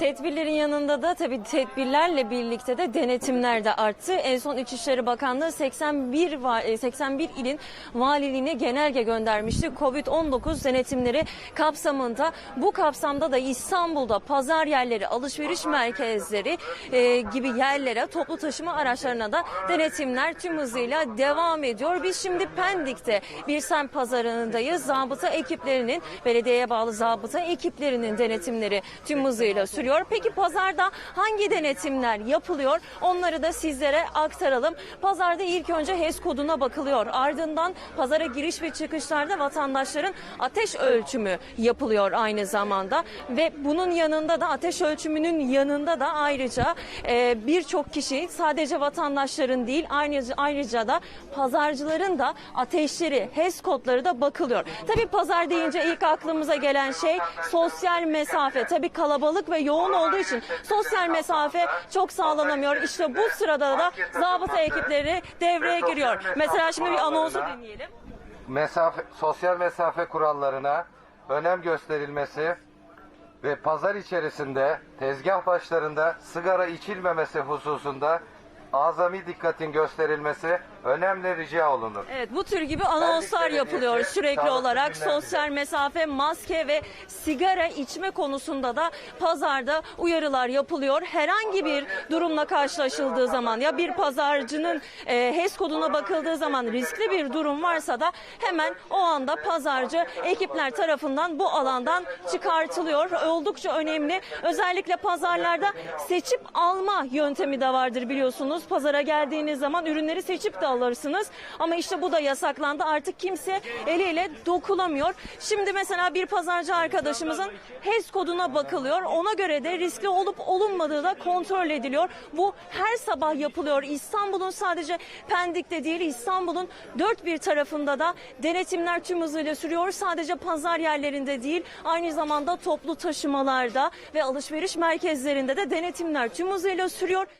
Tedbirlerin yanında da tabii tedbirlerle birlikte de denetimler de arttı. En son İçişleri Bakanlığı 81 va- e, 81 ilin valiliğine genelge göndermişti. Covid-19 denetimleri kapsamında bu kapsamda da İstanbul'da pazar yerleri, alışveriş merkezleri e, gibi yerlere toplu taşıma araçlarına da denetimler tüm hızıyla devam ediyor. Biz şimdi Pendik'te bir semt pazarındayız. Zabıta ekiplerinin belediyeye bağlı zabıta ekiplerinin denetimleri tüm hızıyla sürüyor. Peki pazarda hangi denetimler yapılıyor? Onları da sizlere aktaralım. Pazarda ilk önce HES koduna bakılıyor. Ardından pazara giriş ve çıkışlarda vatandaşların ateş ölçümü yapılıyor aynı zamanda ve bunun yanında da ateş ölçümünün yanında da ayrıca e, birçok kişi sadece vatandaşların değil ayrıca, ayrıca da pazarcıların da ateşleri, HES kodları da bakılıyor. Tabii pazar deyince ilk aklımıza gelen şey sosyal mesafe. Tabii kalabalık ve yoğun olduğu için sosyal mesafe çok sağlanamıyor. İşte bu sırada da zabıta ekipleri devreye giriyor. Mesela şimdi bir anonsu dinleyelim. mesafe, sosyal mesafe kurallarına önem gösterilmesi ve pazar içerisinde tezgah başlarında sigara içilmemesi hususunda azami dikkatin gösterilmesi önemli rica olunur. Evet bu tür gibi anonslar yapılıyor sürekli sağlıklı olarak. günler Sosyal mesafe, maske ve sigara içme konusunda da pazarda uyarılar yapılıyor. Herhangi bir durumla karşılaşıldığı zaman ya bir pazarcının e, HES koduna bakıldığı zaman riskli bir durum varsa da hemen o anda pazarcı ekipler tarafından bu alandan çıkartılıyor. Oldukça önemli. Özellikle pazarlarda seçip alma yöntemi de vardır biliyorsunuz. Pazara geldiğiniz zaman ürünleri seçip de alırsınız. Ama işte bu da yasaklandı. Artık kimse eliyle dokulamıyor. Şimdi mesela bir pazarcı arkadaşımızın HES koduna bakılıyor. Ona göre de riskli olup olunmadığı da kontrol ediliyor. Bu her sabah yapılıyor. İstanbul'un sadece Pendik'te değil İstanbul'un dört bir tarafında da denetimler tüm hızıyla sürüyor. Sadece pazar yerlerinde değil aynı zamanda toplu taşımalarda ve alışveriş merkezlerinde de denetimler tüm hızıyla sürüyor.